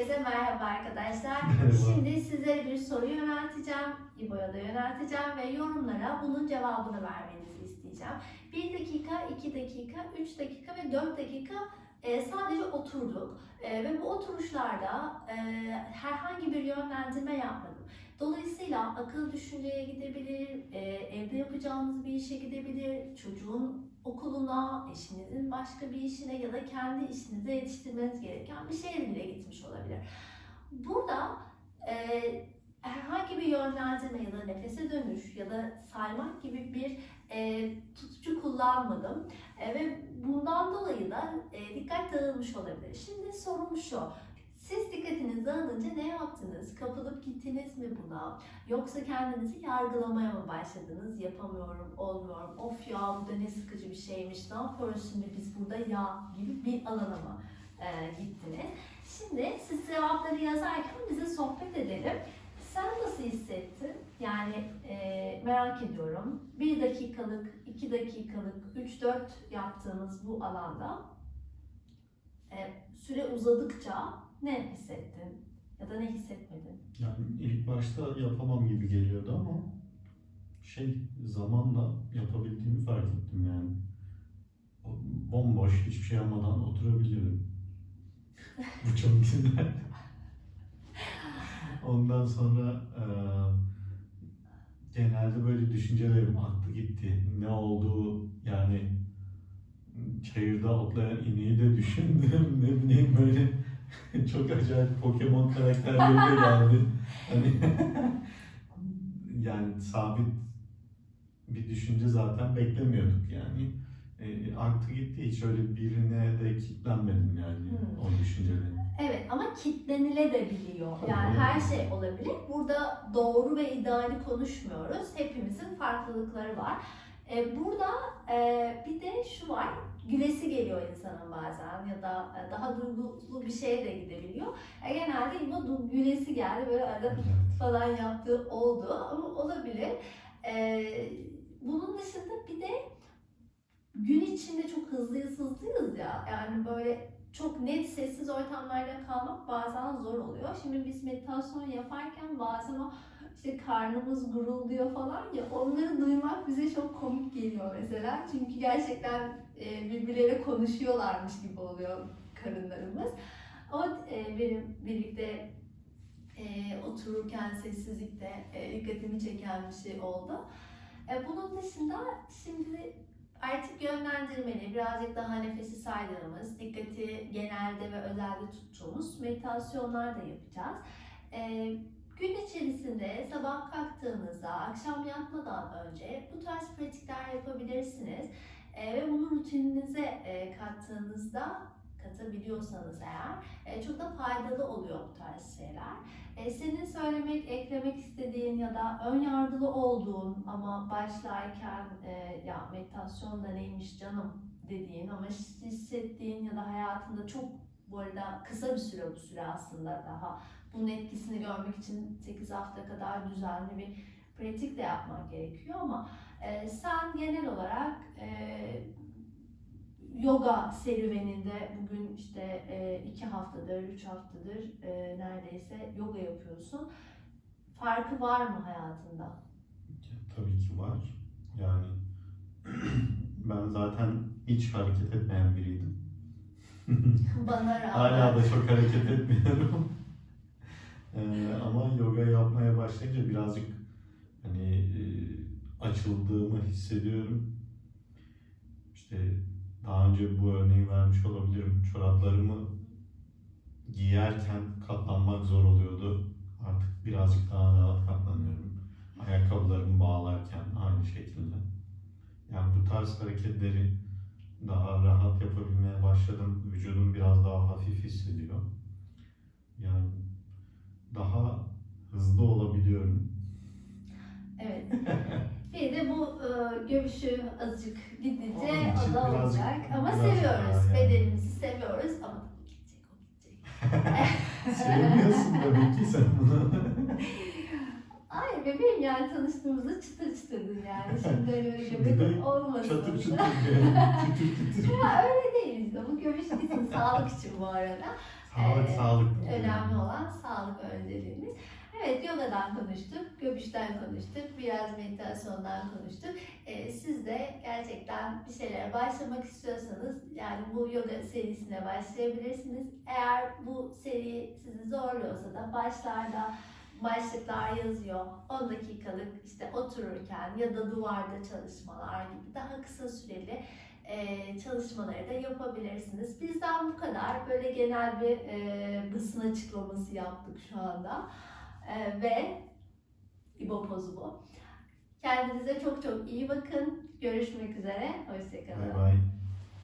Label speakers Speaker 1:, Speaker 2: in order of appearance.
Speaker 1: Herkese merhaba arkadaşlar.
Speaker 2: Merhaba.
Speaker 1: Şimdi sizlere bir soru yönelteceğim. İbo'ya da yönelteceğim ve yorumlara bunun cevabını vermenizi isteyeceğim. 1 dakika, 2 dakika, 3 dakika ve 4 dakika e, sadece oturduk. E, ve bu oturuşlarda e, herhangi bir yönlendirme yapmadım. Dolayısıyla akıl düşünceye gidebilir, işe gidebilir, çocuğun okuluna, eşinizin başka bir işine ya da kendi işinize yetiştirmeniz gereken bir şeye bile gitmiş olabilir. Burada e, herhangi bir yönlendirme ya da nefese dönüş ya da saymak gibi bir e, tutucu kullanmadım E, ve bundan dolayı da e, dikkat dağılmış olabilir. Şimdi sorum şu. Siz dikkatiniz dağılınca ne yaptınız? Kapılıp gittiniz mi buna? Yoksa kendinizi yargılamaya mı başladınız? Yapamıyorum, olmuyorum, of ya bu da ne sıkıcı bir şeymiş, ne yapıyoruz şimdi biz burada ya gibi bir alana mı e, gittiniz? Şimdi siz cevapları yazarken bize sohbet edelim. Sen nasıl hissettin? Yani e, merak ediyorum. Bir dakikalık, iki dakikalık, üç dört yaptığımız bu alanda e, süre uzadıkça ne hissettin? Ya da ne hissetmedin?
Speaker 2: Yani ilk başta yapamam gibi geliyordu ama şey zamanla yapabildiğimi fark ettim yani. Bomboş hiçbir şey yapmadan oturabiliyorum. Bu çok güzel. Ondan sonra eee, genelde böyle düşüncelerim aktı gitti. Ne olduğu yani çayırda otlayan ineği de düşündüm. Ne bileyim böyle çok acayip Pokemon karakterleri geldi. Hani yani sabit bir düşünce zaten beklemiyorduk yani. E, aktı gitti hiç öyle birine de kilitlenmedim yani
Speaker 1: Hmm.
Speaker 2: o düşüncelerin.
Speaker 1: Evet ama kitlenilebiliyor. Yani her şey olabilir. Burada doğru ve ideali konuşmuyoruz. Hepimizin farklılıkları var. Ee, burada e, bir de şu var. Gülesi geliyor insanın bazen ya da e, daha duygulu bir şeye de gidebiliyor. E, genelde du- gülesi geldi böyle arada falan yaptığı oldu ama olabilir. Ee, bunun dışında bir de gün içinde çok hızlıyız hızlıyız ya. Yani böyle çok net sessiz ortamlarda kalmak bazen zor oluyor. Şimdi biz meditasyon yaparken bazen o işte karnımız gurulduyor falan ya onları duymak bize çok komik geliyor mesela. Çünkü gerçekten e, birbirleriyle konuşuyorlarmış gibi oluyor karınlarımız. O e, benim birlikte e, otururken sessizlikte dikkatimi çeken bir şey oldu. Bunun dışında şimdi artık yönlendirmeli, birazcık daha nefesi saydığımız, dikkati genelde ve özelde tuttuğumuz meditasyonlar da yapacağız. Gün içerisinde sabah kalktığınızda, akşam yatmadan önce bu tarz pratikler yapabilirsiniz. E, ve bunu rutininize e, kattığınızda, katabiliyorsanız eğer, e, çok da faydalı oluyor bu tarz şeyler. E, senin söylemek, eklemek istediğin ya da ön yargılı olduğun ama başlarken e, ya meditasyon da neymiş canım dediğin ama hissettiğin ya da hayatında çok bu arada kısa bir süre bu süre aslında daha bunun etkisini görmek için 8 hafta kadar düzenli bir pratik de yapmak gerekiyor ama e, sen genel olarak e, yoga serüveninde bugün işte e, iki haftadır, üç haftadır e, neredeyse yoga yapıyorsun. Farkı var mı hayatında?
Speaker 2: Tabii ki var. Yani ben zaten hiç hareket etmeyen biriydim.
Speaker 1: Bana rağmen.
Speaker 2: Hala da çok hareket etmiyorum. Ee, ama yoga yapmaya başlayınca birazcık hani e, açıldığımı hissediyorum. İşte daha önce bu örneği vermiş olabilirim. Çoraplarımı giyerken katlanmak zor oluyordu. Artık birazcık daha rahat katlanıyorum. Ayakkabılarımı bağlarken aynı şekilde. Yani bu tarz hareketleri daha rahat yapabilmeye biraz daha hafif hissediyor. Yani daha hızlı olabiliyorum.
Speaker 1: Evet. Bir de bu e, görüşü azıcık gidince
Speaker 2: Onun için
Speaker 1: o da
Speaker 2: birazcık-
Speaker 1: olacak. Ama
Speaker 2: birazcık
Speaker 1: seviyoruz.
Speaker 2: daha yani.
Speaker 1: Bedenimizi seviyoruz ama gidecek o gidecek.
Speaker 2: Sevmiyorsun tabii ki sen bunu.
Speaker 1: Ay bebeğim yani tanıştığımızda çıtır çıtırdın yani. Şimdi öyle bir
Speaker 2: Şimdi
Speaker 1: olmasın.
Speaker 2: Çatır çatır yani. Çıtır çıtır.
Speaker 1: Ya öyle değil göbek için, sağlık için bu arada.
Speaker 2: Sağlık,
Speaker 1: Ee,
Speaker 2: sağlık.
Speaker 1: Önemli olan sağlık önceliğimiz. Evet yogadan konuştuk, göbüşten konuştuk, biraz meditasyondan konuştuk. Ee, siz de gerçekten bir şeylere başlamak istiyorsanız yani bu yoga serisine başlayabilirsiniz. Eğer bu seri sizi zorluyorsa da başlarda başlıklar yazıyor. 10 dakikalık işte otururken ya da duvarda çalışmalar gibi daha kısa süreli çalışmaları da yapabilirsiniz. Bizden bu kadar. Böyle genel bir e, basın açıklaması yaptık şu anda. E, ve İbo pozu bu. Kendinize çok çok iyi bakın. Görüşmek üzere. Hoşçakalın.
Speaker 2: Bay bay.